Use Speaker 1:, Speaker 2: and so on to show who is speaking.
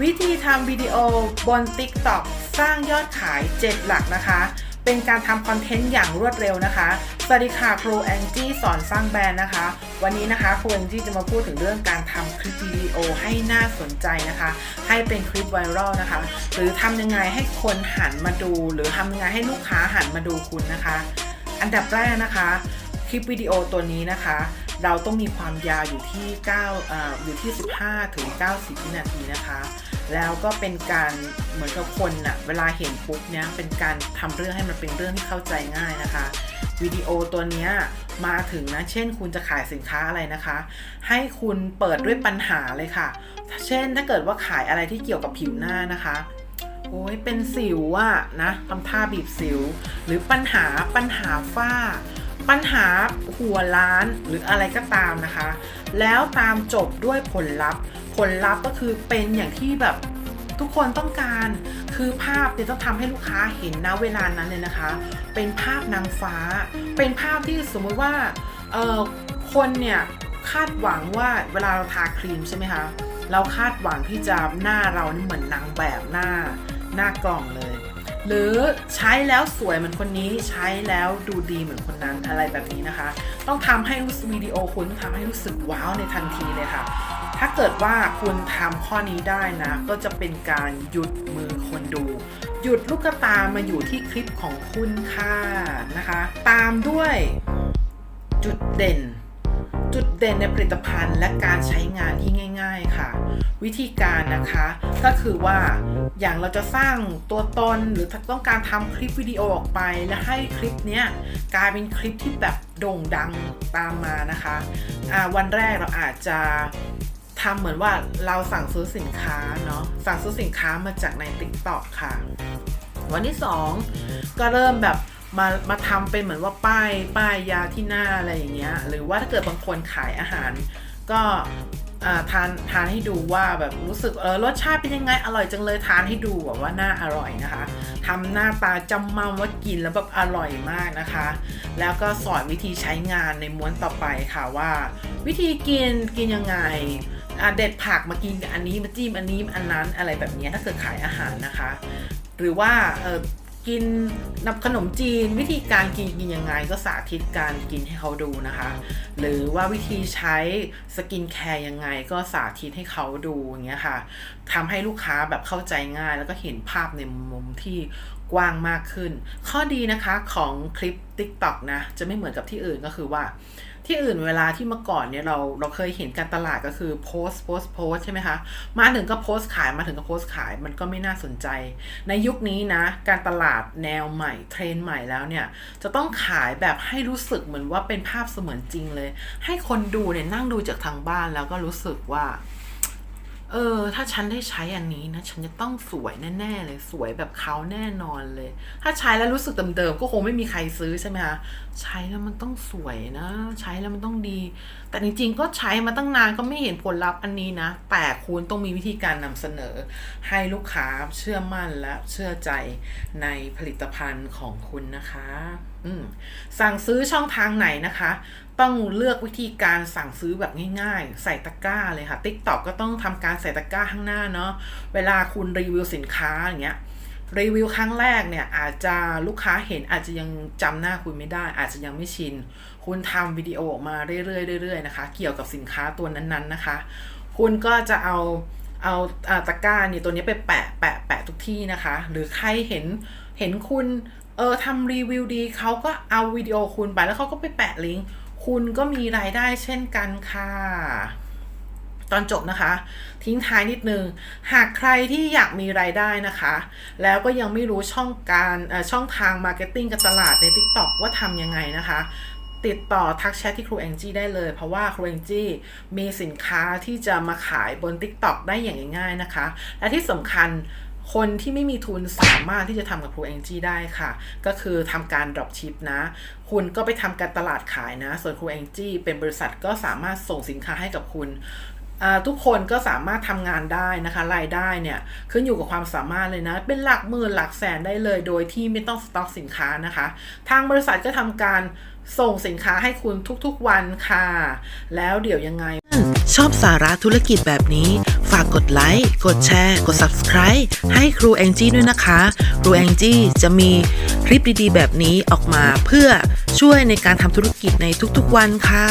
Speaker 1: วิธีทำวิดีโอบน TikTok สร้างยอดขาย 7 หลักนะคะ เป็นการทำคอนเทนต์อย่างรวดเร็วนะคะ สวัสดีค่ะครูแองจี้สอนสร้างแบรนด์นะคะ วันนี้นะคะครูแองจี้จะมาพูดถึงเรื่องการทำคลิปวิดีโอให้น่าสนใจนะคะ ให้เป็นคลิปไวรัลนะคะ หรือทำยังไงให้คนหันมาดู หรือทำยังไงให้ลูกค้าหันมาดูคุณนะคะ อันดับแรกนะคะ คลิปวิดีโอตัวนี้นะคะ เราต้องมีความยาวอยู่ที่9ออยู่ที่ 15 ถึง 90 วินาทีนะคะ แล้วก็เป็นการเหมือนกับคนน่ะเวลาเห็นปุ๊บเนี้ยเป็นการทำเรื่องให้มันเป็นเรื่องที่เข้าใจง่ายนะคะวิดีโอตัวเนี้ยมาถึงนะ เช่น คุณจะขายสินค้าอะไรนะคะ ให้คุณเปิดด้วยปัญหาเลยค่ะ เช่น ถ้าเกิดว่าขายอะไรที่เกี่ยวกับผิวหน้านะคะ โอ้ยเป็นสิวอะนะทำท่าบีบสิว หรือปัญหาปัญหาฝ้า ปัญหาหัวล้านหรืออะไรก็ตามนะคะ แล้วตามจบด้วยผลลัพธ์ ผลลัพธ์ก็คือเป็นอย่างที่แบบทุกคนต้องการคือภาพเนี่ยต้องทำให้ลูกค้าเห็นนะเวลานั้นเลยนะคะ เป็นภาพนางฟ้า เป็นภาพที่สมมติว่าเออคนเนี่ยคาดหวังว่าเวลาเราทาครีมใช่ไหมคะเราคาดหวังที่จะหน้าเรานี่เหมือนนางแบบหน้าหน้ากล่องเลย หรือใช้แล้วสวยเหมือนคนนี้ใช้แล้วดูดีเหมือนคนนั้นอะไรแบบนี้นะคะ ต้องทำให้รู้สึกวิดีโอคุณต้องทำให้รู้สึกว้าวในทันทีเลยค่ะ ถ้าเกิดว่าคุณทำข้อนี้ได้นะ ก็จะเป็นการหยุดมือคนดู หยุดลูกตามาอยู่ที่คลิปของคุณค่ะนะคะ ตามด้วยจุดเด่น จุดเด่นในผลิตภัณฑ์และการใช้งานที่ง่าย ๆค่ะ วิธีการนะคะก็คือว่าอย่างเราจะสร้างตัวตนหรือต้องการทำคลิปวิดีโอออกไป และให้คลิปเนี้ยกลายเป็นคลิปที่แบบโด่งดังตามมานะคะอ่าวันแรกเราอาจจะทำเหมือนว่าเราสั่งซื้อสินค้าเนาะสั่งซื้อสินค้ามาจากใน TikTok ค่ะ วันที่ 2 ก็เริ่มแบบ มามาทำเป็นเหมือนว่าป้ายป้ายยาที่หน้าอะไรอย่างเงี้ยหรือว่าถ้าเกิดบางคนขายอาหาร ก็ทานทานให้ดูว่าแบบรู้สึกเออรสชาติเป็นยังไงอร่อยจังเลยทานให้ดูแบบว่าหน้าอร่อยนะคะทำหน้าตาจำมั่มว่ากินแล้วแบบอร่อยมากนะคะ แล้วก็สอนวิธีใช้งานในม้วนต่อไปค่ะว่า วิธีกินกินยังไงอะเด็ดผักมากินกับอันนี้มาจิ้มอันนี้อันนั้นอะไรแบบนี้ถ้าเกิดขายอาหารนะคะ หรือว่าเออ กินนับขนมจีน วิธีการกินกินยังไงก็สาธิตการกินให้เขาดูนะคะ หรือว่าวิธีใช้สกินแคร์ยังไงก็สาธิตให้เขาดูอย่างเงี้ยค่ะทำให้ลูกค้าแบบเข้าใจง่าย แล้วก็เห็นภาพในมุมที่กว้างมากขึ้น ข้อดีนะคะของคลิป TikTok นะจะไม่เหมือนกับที่อื่นก็คือว่า ที่อื่นเวลาที่เมื่อก่อนเนี่ยเราเราเคยเห็นการตลาดก็คือโพสโพสโพสใช่ไหมคะมาถึงก็โพสขายมาถึงก็โพสขายมันก็ไม่น่าสนใจ ในยุคนี้นะการตลาดแนวใหม่เทรนใหม่แล้วเนี่ยจะต้องขายแบบให้รู้สึกเหมือนว่าเป็นภาพเสมือนจริงเลย ให้คนดูเนี่ยนั่งดูจากทางบ้านแล้วก็รู้สึกว่า เออ ถ้าฉันได้ใช้อันนี้นะ ฉันจะต้องสวยแน่ๆเลย สวยแบบเขาแน่นอนเลย ถ้าใช้แล้วรู้สึกเดิมๆก็คงไม่มีใครซื้อใช่ไหมคะใช้แล้วมันต้องสวยนะ ใช้แล้วมันต้องดี แต่จริงๆก็ใช้มาตั้งนานก็ไม่เห็นผลลัพธ์อันนี้นะ แต่คุณต้องมีวิธีการนำเสนอ ให้ลูกค้าเชื่อมั่นและเชื่อใจในผลิตภัณฑ์ของคุณนะคะ สั่งซื้อช่องทางไหนนะคะ ต้องเลือกวิธีการสั่งซื้อแบบง่ายๆ ใส่ตะกร้าเลยค่ะ TikTok ก็ต้องทำการใส่ตะกร้าข้างหน้าเนาะเวลาคุณรีวิวสินค้าอย่างเงี้ยรีวิวครั้งแรกเนี่ยอาจจะลูกค้าเห็นอาจจะยังจำหน้าคุณไม่ได้ อาจจะยังไม่ชิน คุณทำวิดีโอออกมาเรื่อยๆเรื่อยๆนะคะ เกี่ยวกับสินค้าตัวนั้นๆนะคะ คุณก็จะเอาเอาอ่าตะกร้าเนี่ยตัวนี้ไปแปะแปะแปะทุกที่นะคะ หรือใครเห็นเห็นคุณ เออทำรีวิวดีเขาก็เอาวิดีโอคุณไปแล้วเขาก็ไปแปะลิงก์คุณก็มีรายได้เช่นกันค่ะ ตอนจบนะคะ ทิ้งท้ายนิดนึง หากใครที่อยากมีรายได้นะคะ แล้วก็ยังไม่รู้ช่องการเอ่อช่องทางมาร์เก็ตติ้งกับตลาดใน TikTok ว่าทำยังไงนะคะ ติดต่อทักแชทที่ครูแองจี้ได้เลย เพราะว่าครูแองจี้มีสินค้าที่จะมาขายบน TikTok ได้อย่างง่ายๆนะคะ และที่สำคัญ คนที่ไม่มีทุนสามารถที่จะทำกับครูแองจี้ได้ค่ะ ก็คือทำการ drop ship นะ คุณก็ไปทำการตลาดขายนะ ส่วนครูแองจี้เป็นบริษัทก็สามารถส่งสินค้าให้กับคุณทุกคนก็สามารถทำงานได้นะคะรายได้เนี่ยขึ้นอยู่กับความสามารถเลยนะ เป็นหลักหมื่นหลักแสนได้เลย โดยที่ไม่ต้องสต็อกสินค้านะคะ ทางบริษัทก็ทำการส่งสินค้าให้คุณทุกๆวันค่ะ แล้วเดี๋ยวยังไง ชอบสาระธุรกิจแบบนี้ ฝากกดไลค์ กดแชร์ กด Subscribe ให้ครูแองจี้ด้วยนะคะ ครูแองจี้จะมีคลิปดีๆ แบบนี้ออกมาเพื่อช่วยในการทำธุรกิจในทุกๆวันค่ะ